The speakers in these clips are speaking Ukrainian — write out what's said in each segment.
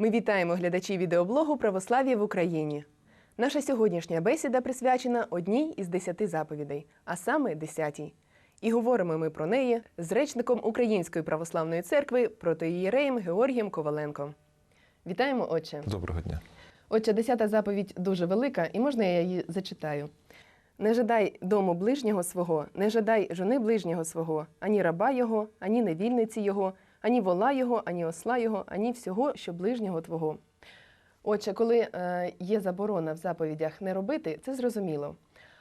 Ми вітаємо глядачів відеоблогу Православ'я в Україні. Наша сьогоднішня бесіда присвячена одній із десяти заповідей, а саме десятій. І говоримо ми про неї з речником Української православної церкви протоієреєм Георгієм Коваленком. Вітаємо, отче. Доброго дня. Отче, десята заповідь дуже велика, і можна я її зачитаю. Не жадай дому ближнього свого, не жадай жони ближнього свого, ані раба його, ані невільниці його, ані вола його, ані осла його, ані всього, що ближнього твого. Отже, коли е, є заборона в заповідях не робити, це зрозуміло.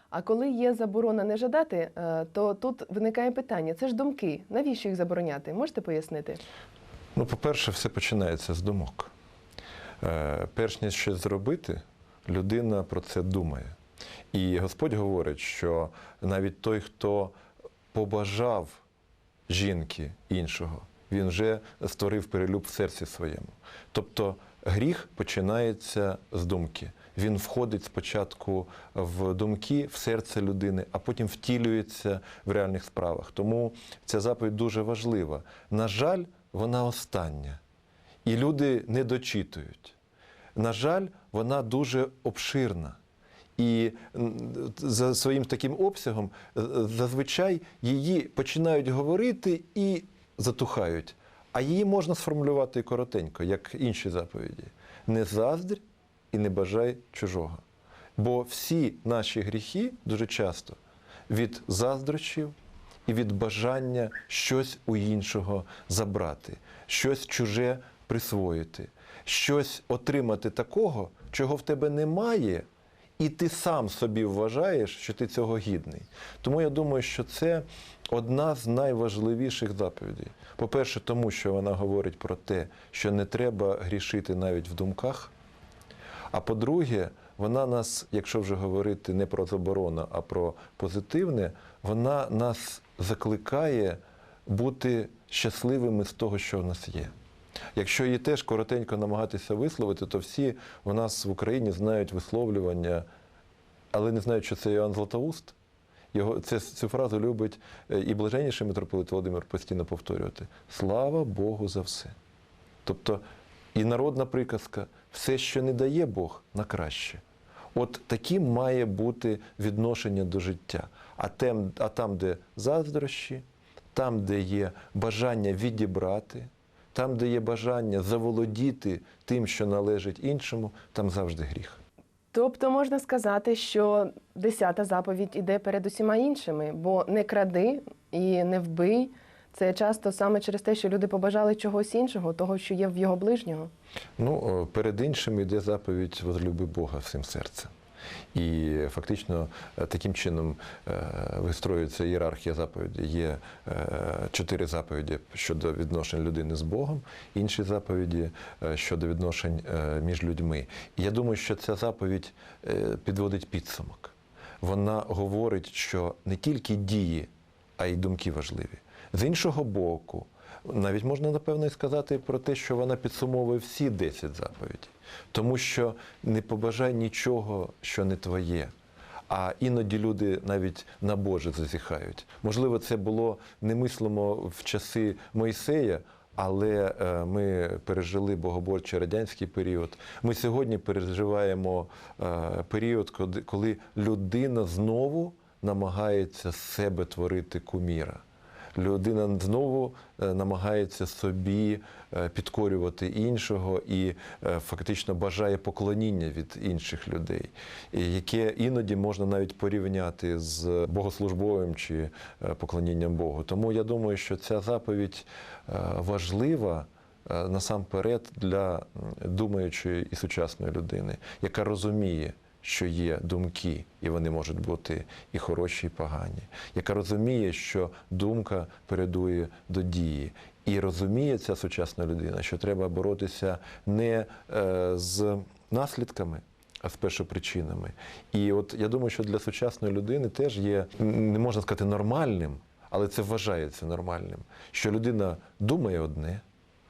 А коли є заборона не жадати, е, то тут виникає питання: це ж думки. Навіщо їх забороняти? Можете пояснити? Ну, по-перше, все починається з думок. Е, перш ніж щось зробити, людина про це думає. І Господь говорить, що навіть той, хто побажав жінки іншого, він вже створив перелюб в серці своєму. Тобто гріх починається з думки. Він входить спочатку в думки, в серце людини, а потім втілюється в реальних справах. Тому ця заповідь дуже важлива. На жаль, вона остання. І люди не дочитують. На жаль, вона дуже обширна. І за своїм таким обсягом е, зазвичай її починають говорити і затухають. А її можна сформулювати коротенько, як інші заповіді: не заздрь і не бажай чужого. Бо всі наші гріхи дуже часто від заздрощів і від бажання щось у іншого забрати, щось чуже присвоїти, щось отримати такого, чого в тебе немає, і ти сам собі вважаєш, що ти цього гідний. Тому я думаю, що це одна з найважливіших заповідей. По-перше, тому що вона говорить про те, що не треба грішити навіть в думках. А по-друге, вона нас, якщо вже говорити не про заборону, а про позитивне, вона нас закликає бути щасливими з того, що в нас є. Якщо її теж коротенько намагатися висловити, то всі у нас в Україні знають висловлювання, але не знають, що це Іоанн Златоуст. Його це, цю фразу любить е, і блаженніший митрополит Володимир постійно повторювати: Слава Богу за все. Тобто і народна приказка, все, що не дає Бог, на краще. От таким має бути відношення до життя. А там, а там, де заздрощі, там, де є бажання відібрати, там, де є бажання заволодіти тим, що належить іншому, там завжди гріх. Тобто можна сказати, що десята заповідь іде перед усіма іншими, бо не кради і не вбий. Це часто саме через те, що люди побажали чогось іншого, того, що є в його ближнього. Ну, перед іншим йде заповідь возлюби Бога всім серцем. І фактично е, таким чином е, вистроюється ієрархія заповідей. Є е, чотири заповіді щодо відношень людини з Богом, інші заповіді щодо відношень між людьми. І я думаю, що ця заповідь підводить підсумок. Вона говорить, що не тільки дії, а й думки важливі. З іншого боку, навіть можна напевно і сказати про те, що вона підсумовує всі 10 заповідей. Тому що не побажай нічого, що не твоє. А іноді люди навіть на Боже зазіхають. Можливо, це було немислимо в часи Мойсея, але е, ми пережили богоборчий радянський період. Ми сьогодні переживаємо е, період, коли- людина знову намагається себе творити куміра. Людина знову е, намагається собі е, підкорювати іншого і е, фактично бажає поклоніння від інших людей, яке іноді можна навіть порівняти з богослужбовим чи поклонінням Богу. Тому я думаю, що ця заповідь важлива. Насамперед для думаючої і сучасної людини, яка розуміє, що є думки, і вони можуть бути і хороші, і погані, яка розуміє, що думка передує до дії, і розуміє ця сучасна людина, що треба боротися не е, з наслідками. А з першопричинами. І от я думаю, що для сучасної людини теж є, не можна сказати, нормальним, але це вважається нормальним, що людина думає одне,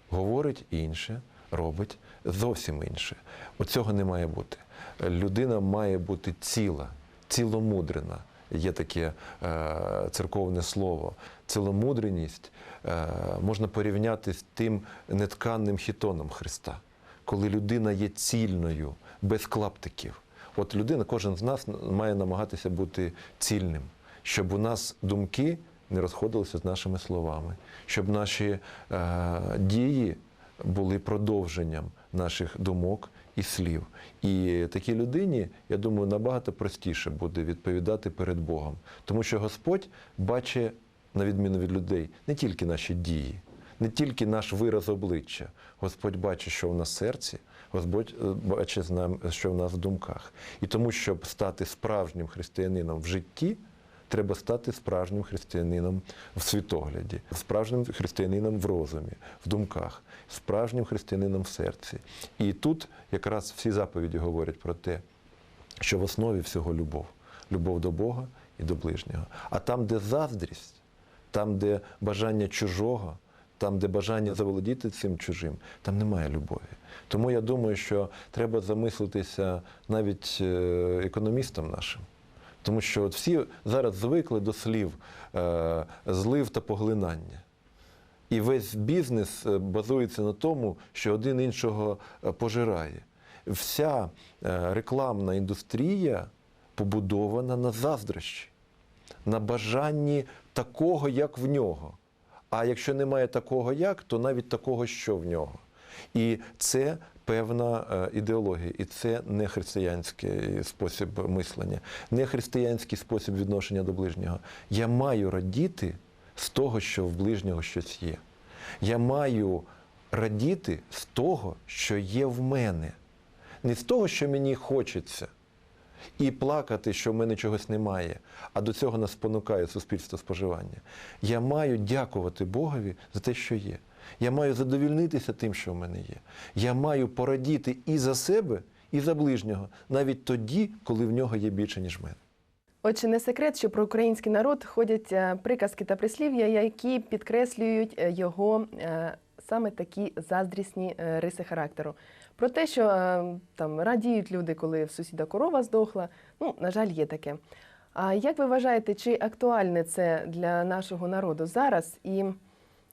говорить інше, робить зовсім інше. Оцього не має бути. Людина має бути ціла, ціломудрена. Є таке е, церковне слово. Ціломудреність е, можна порівняти з тим нетканним хітоном Христа. коли людина є цільною, без клаптиків. От людина, кожен з нас має намагатися бути цільним, щоб у нас думки не розходилися з нашими словами, щоб наші е, дії були продовженням наших думок і слів. І такій людині, я думаю, набагато простіше буде відповідати перед Богом, тому що Господь бачить, на відміну від людей, не тільки наші дії, не тільки наш вираз обличчя. Господь бачить, що в нас в серці, Господь е, бачить, що в нас в думках. І тому, щоб стати справжнім християнином в житті, треба стати справжнім християнином в світогляді, справжнім християнином в розумі, в думках, справжнім християнином в серці. І тут якраз всі заповіді говорять про те, що в основі всього любов. Любов до Бога і до ближнього. А там, де заздрість, там, де бажання чужого, там, де бажання заволодіти цим чужим, там немає любові. Тому я думаю, що треба замислитися навіть е, економістам нашим. Тому що от всі зараз звикли до слів е, злив та поглинання. І весь бізнес е, базується на тому, що один іншого е, пожирає. Вся е, рекламна індустрія побудована на заздрощі, на бажанні такого, як в нього. А якщо немає такого як, то навіть такого, що в нього. І це певна е, ідеологія, і це не християнський спосіб мислення, не християнський спосіб відношення до ближнього. Я маю радіти з того, що в ближнього щось є. Я маю радіти з того, що є в мене, не з того, що мені хочеться, і плакати, що в мене чогось немає, а до цього нас спонукає суспільство споживання. Я маю дякувати Богові за те, що є. Я маю задовільнитися тим, що в мене є. Я маю порадіти і за себе, і за ближнього, навіть тоді, коли в нього є більше, ніж в мене. Отже, не секрет, що про український народ ходять е, приказки та прислів'я, які підкреслюють е, його е, саме такі заздрісні риси характеру. Про те, що там радіють люди, коли в сусіда корова здохла. Ну, на жаль, є таке. А як ви вважаєте, чи актуальне це для нашого народу зараз? І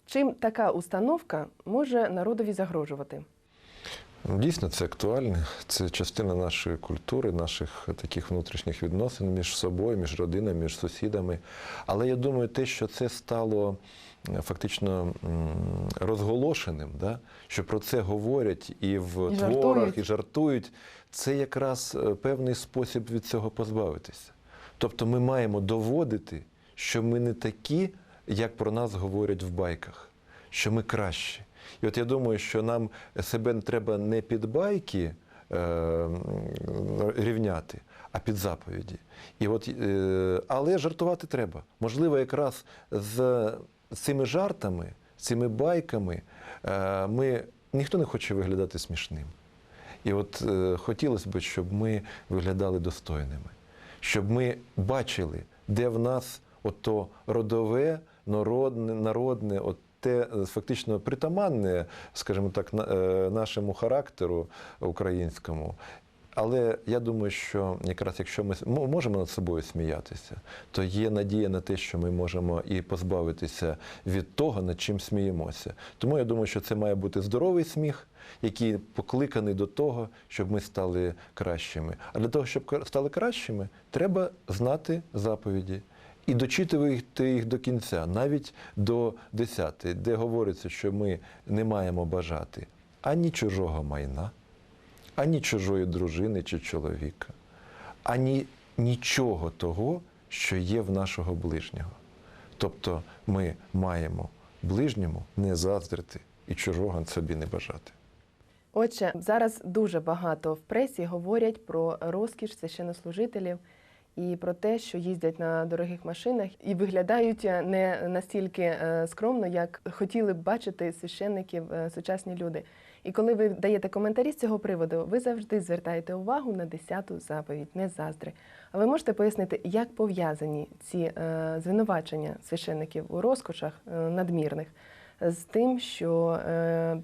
чим така установка може народові загрожувати? Дійсно, це актуально. Це частина нашої культури, наших таких внутрішніх відносин між собою, між родинами, між сусідами. Але я думаю, те, що це стало фактично розголошеним, да? що про це говорять і в І творах, жартують. і жартують, це якраз е, певний спосіб від цього позбавитися. Тобто ми маємо доводити, що ми не такі, як про нас говорять в байках, що ми кращі. І от я думаю, що нам себе треба не під байки е, рівняти, а під заповіді. І от, е, але жартувати треба. Можливо, якраз з цими жартами, цими байками е, ми, ніхто не хоче виглядати смішним. І от е, хотілося б, щоб ми виглядали достойними, щоб ми бачили, де в нас ото родове, народне, народне, от те е, фактично притаманне, скажімо так, е, нашому характеру українському. Але я думаю, що якраз якщо ми можемо над собою сміятися, то є надія на те, що ми можемо і позбавитися від того, над чим сміємося. Тому я думаю, що це має бути здоровий сміх, який покликаний до того, щоб ми стали кращими. А для того, щоб стали кращими, треба знати заповіді. І дочитувати їх до кінця, навіть до 10, де говориться, що ми не маємо бажати ані чужого майна, ані чужої дружини чи чоловіка, ані нічого того, що є в нашого ближнього. Тобто ми маємо ближньому не заздрити і чужого собі не бажати. Отже, зараз дуже багато в пресі говорять про розкіш священнослужителів і про те, що їздять на дорогих машинах і виглядають не настільки е, скромно, як хотіли б бачити священників е, сучасні люди. І коли ви даєте коментарі з цього приводу, ви завжди звертаєте увагу на 10-ту заповідь, не заздри. А ви можете пояснити, як пов'язані ці е, звинувачення священників у розкошах е, надмірних з тим, що е,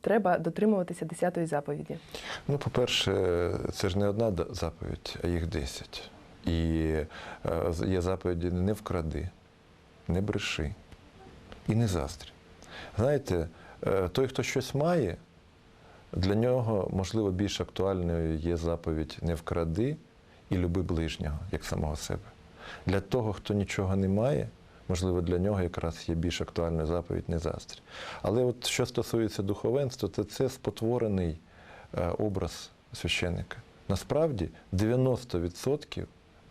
треба дотримуватися 10-ї заповіді? Ну, по-перше, це ж не одна заповідь, а їх 10. І е, є заповіді не вкради, не бреши і не заздрі. Знаєте, е, той, хто щось має, Для нього, можливо, більш актуальною є заповідь не вкради і люби ближнього, як самого себе. Для того, хто нічого не має, можливо, для нього якраз є більш актуальною заповідь не заздрі. Але от що стосується духовенства, то це спотворений е, образ священника. Насправді 90%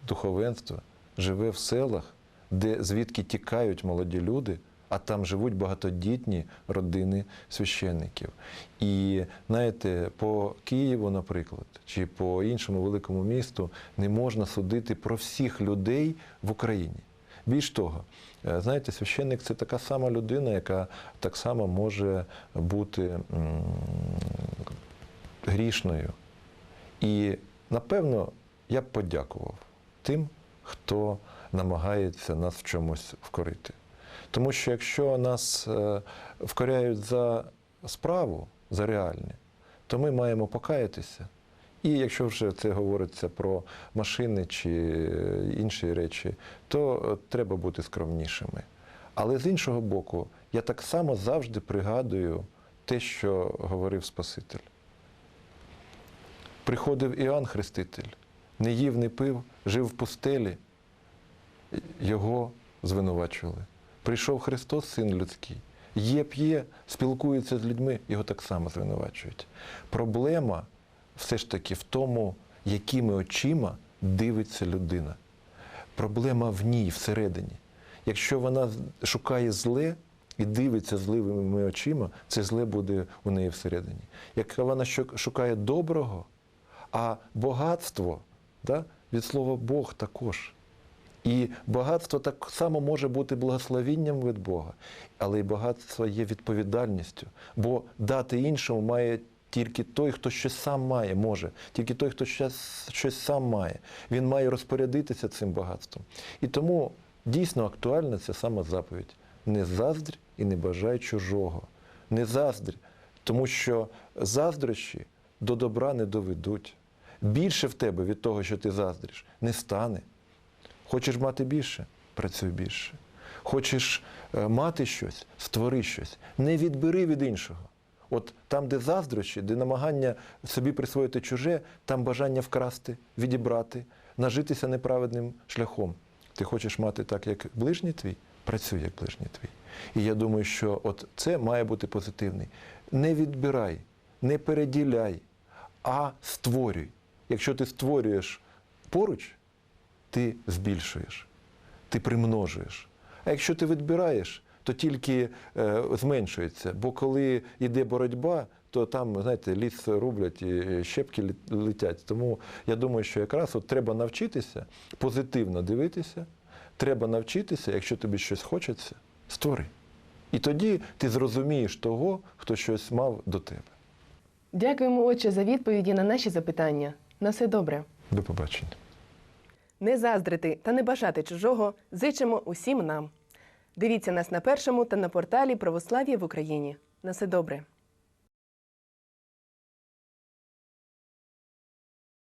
духовенства живе в селах, де звідки тікають молоді люди, а там живуть багатодітні родини священників. І знаєте, по Києву, наприклад, чи по іншому великому місту не можна судити про всіх людей в Україні. Більш того, е, знаєте, священник це така сама людина, яка так само може бути грішною. І напевно я б подякував тим, хто намагається нас в чомусь вкорити. Тому що якщо нас е, вкоряють за справу, за реальне, то ми маємо покаятися. І якщо вже це говориться про машини чи е, інші речі, то е, треба бути скромнішими. Але з іншого боку, я так само завжди пригадую те, що говорив Спаситель. Приходив Іоанн Хреститель, не їв, не пив, жив в пустелі, його звинувачували. Прийшов Христос, син людський, є, п'є, спілкується з людьми, його так само звинувачують. Проблема все ж таки в тому, якими очима дивиться людина. Проблема в ній всередині. Якщо вона шукає зле і дивиться зливими очима, це зле буде у неї всередині. Якщо вона шукає доброго, а багатство да, від слова Бог також. І багатство так само може бути благословінням від Бога, але і багатство є відповідальністю. Бо дати іншому має тільки той, хто щось сам має, може, тільки той, хто щось, щось сам має. Він має розпорядитися цим багатством. І тому дійсно актуальна ця сама заповідь. Не заздрь і не бажай чужого. Не заздрь, тому що заздрощі до добра не доведуть. Більше в тебе від того, що ти заздриш, не стане. Хочеш мати більше працюй більше. Хочеш е, мати щось, створи щось. Не відбери від іншого. От там, де заздрощі, де намагання собі присвоїти чуже, там бажання вкрасти, відібрати, нажитися неправедним шляхом. Ти хочеш мати так, як ближній твій, працюй як ближній твій. І я думаю, що от це має бути позитивний. Не відбирай, не переділяй, а створюй. Якщо ти створюєш поруч, ти збільшуєш, ти примножуєш. А якщо ти відбираєш, то тільки е, зменшується. Бо коли йде боротьба, то там, знаєте, ліс рублять і щепки летять. Тому я думаю, що якраз от треба навчитися позитивно дивитися, треба навчитися, якщо тобі щось хочеться, створи. І тоді ти зрозумієш того, хто щось мав до тебе. Дякуємо, отче, за відповіді на наші запитання. На все добре. До побачення. Не заздрити та не бажати чужого зичимо усім нам. Дивіться нас на першому та на порталі Православ'я в Україні. На все добре.